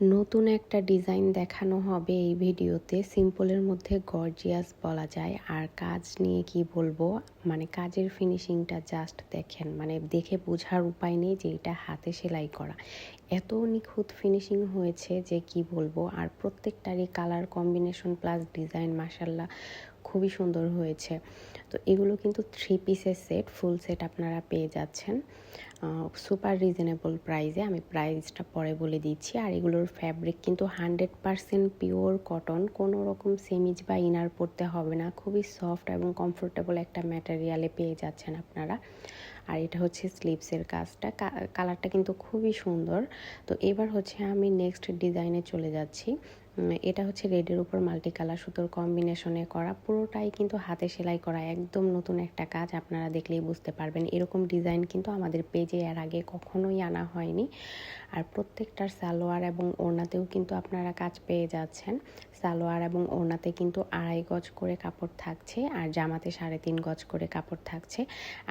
নতুন একটা ডিজাইন দেখানো হবে এই ভিডিওতে। সিম্পলের মধ্যে গর্জিয়াস বলা যায়। আর কাজ নিয়ে কি বলব? মানে কাজের ফিনিশিংটা জাস্ট দেখেন। মানে দেখে বোঝার উপায় নেই যে এটা হাতে সেলাই করা। এত নিখুঁত ফিনিশিং হয়েছে যে কি বলব? আর প্রত্যেকটারই কালার কম্বিনেশন প্লাস ডিজাইন মাসাল্লাহ খুবই সুন্দর হয়েছে। তো এগুলো কিন্তু থ্রি পিসের সেট ফুল সেট আপনারা পেয়ে যাচ্ছেন। সুপার রিজনেবল প্রাইজে আমি প্রাইসটা পরে বলে দিচ্ছি। আর এগুলোর ফ্যাব্রিক কিন্তু হান্ড্রেড পারসেন্ট পিওর কটন কোনো রকম সেমিজ বা ইনার পরতে হবে না। খুবই সফট এবং কমফোর্টেবল একটা ম্যাটেরিয়ালে পেয়ে যাচ্ছেন আপনারা। আর এটা হচ্ছে স্লিপসের কাজটা। কালারটা কিন্তু খুবই সুন্দর। তো এবার হচ্ছে আমি নেক্সট ডিজাইনে চলে যাচ্ছি। এটা হচ্ছে রেডের উপর মাল্টি কালার সুতোর কম্বিনেশনে করা। পুরোটাই কিন্তু হাতে সেলাই করা। একদম নতুন একটা কাজ আপনারা দেখলেই বুঝতে পারবেন। এরকম ডিজাইন কিন্তু আমাদের পেজে এর আগে কখনোই আনা হয়নি। আর প্রত্যেকটার সালোয়ার এবং ওড়নাতেও কিন্তু আপনারা কাজ পেয়ে যাচ্ছেন। সালোয়ার এবং ওড়নাতে কিন্তু আড়াই গজ করে কাপড় থাকছে আর জামাতে সাড়ে তিন গজ করে কাপড় থাকছে।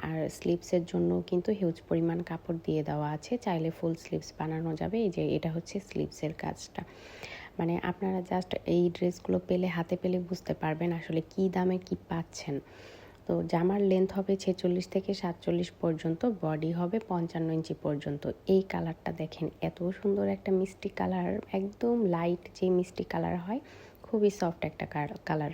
আর স্লিভসের জন্য কিন্তু হিউজ পরিমাণ কাপড় দিয়ে দেওয়া আছে। চাইলে ফুল স্লিভস বানানো যাবে। এই যে এটা হচ্ছে স্লিভসের কাজটা। মানে আপনারা জাস্ট এই ড্রেসগুলো পেলে, হাতে পেলে বুঝতে পারবেন আসলে কি দামে কি পাচ্ছেন। তো জামার লেন্থ হবে ছেচল্লিশ থেকে সাতচল্লিশ পর্যন্ত বডি হবে পঞ্চান্ন ইঞ্চি পর্যন্ত। এই কালারটা দেখেন, এত সুন্দর একটা মিষ্টি কালার একদম লাইট যে মিষ্টি কালার হয়, খুবই সফট একটা কালার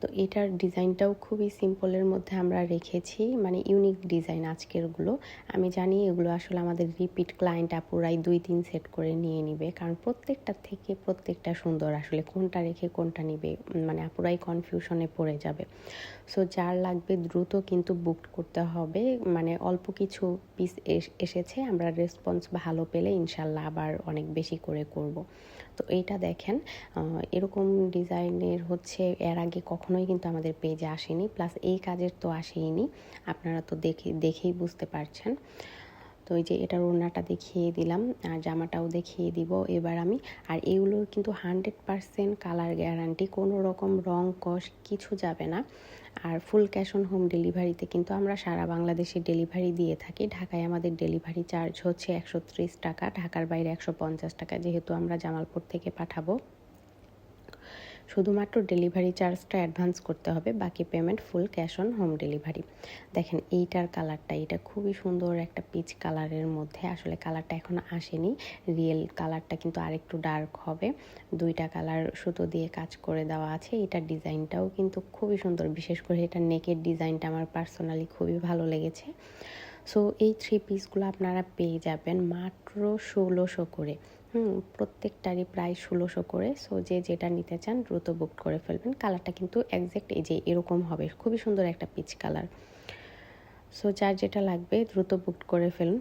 তো এটার ডিজাইনটাও খুবই সিম্পলের মধ্যে আমরা রেখেছি মানে ইউনিক ডিজাইন আজকেরগুলো। আমি জানি এগুলো আসলে আমাদের রিপিট ক্লায়েন্ট আপুরাই দুই তিন সেট করে নিয়ে নিবে, কারণ প্রত্যেকটা থেকে প্রত্যেকটা সুন্দর আসলে কোনটা রেখে কোনটা নিবে মানে আপুরাই কনফিউশনে পড়ে যাবে। সো যার লাগবে দ্রুত কিন্তু বুক করতে হবে মানে অল্প কিছু পিস এসেছে, আমরা রেসপন্স ভালো পেলে ইনশাল্লাহ আবার অনেক বেশি করে করব। তো এইটা দেখেন এরকম ডিজাইনের হচ্ছে, এর আগে কখনোই কিন্তু আমাদের পেজে আসেনি প্লাস এই কাজের তো আসেইনি, আপনারা তো দেখে, দেখেই বুঝতে পারছেন। তো এই যে এটার ওড়নাটা দেখিয়ে দিলাম, আর জামাটাও দেখিয়ে দিব এবার আমি। আর এগুলোর কিন্তু হান্ড্রেড পারসেন্ট কালার গ্যারান্টি কোনো রকম রং, কষ, কিছু যাবে না। আর ফুল ক্যাশ অন হোম ডেলিভারিতে কিন্তু আমরা সারা বাংলাদেশে ডেলিভারি দিয়ে থাকি। ঢাকায় আমাদের ডেলিভারি চার্জ হচ্ছে একশো ত্রিশ টাকা, ঢাকার বাইরে একশো পঞ্চাশ টাকা, যেহেতু আমরা জামালপুর থেকে পাঠাবো। শুধুমাত্র ডেলিভারি চার্জটা অ্যাডভান্স করতে হবে, বাকি payment full cash on home delivery. দেখেন, এইটার কালারটা, এটা খুবই সুন্দর একটা পিচ কালারের মধ্যে। আসলে কালারটা এখন আসেনি, রিয়েল কালারটা কিন্তু আরেকটু ডার্ক হবে। দুইটা কালার সুতো দিয়ে কাজ করে দেওয়া আছে, এটার ডিজাইনটাও কিন্তু খুবই সুন্দর। বিশেষ করে এটা নেকের ডিজাইনটা আমার পার্সোনালি খুবই ভালো লেগেছে। সো এই থ্রি পিসগুলো আপনারা পেয়ে যাবেন মাত্র ষোলোশো করে। হুম, প্রত্যেকটারই প্রায় ষোলোশো করে। সো যে যেটা নিতে চান দ্রুত বুক করে ফেলবেন। কালারটা কিন্তু একজ্যাক্ট এই যে, এরকম হবে। খুবই সুন্দর একটা পিচ কালার সো যার যেটা লাগবে দ্রুত বুক করে ফেলুন।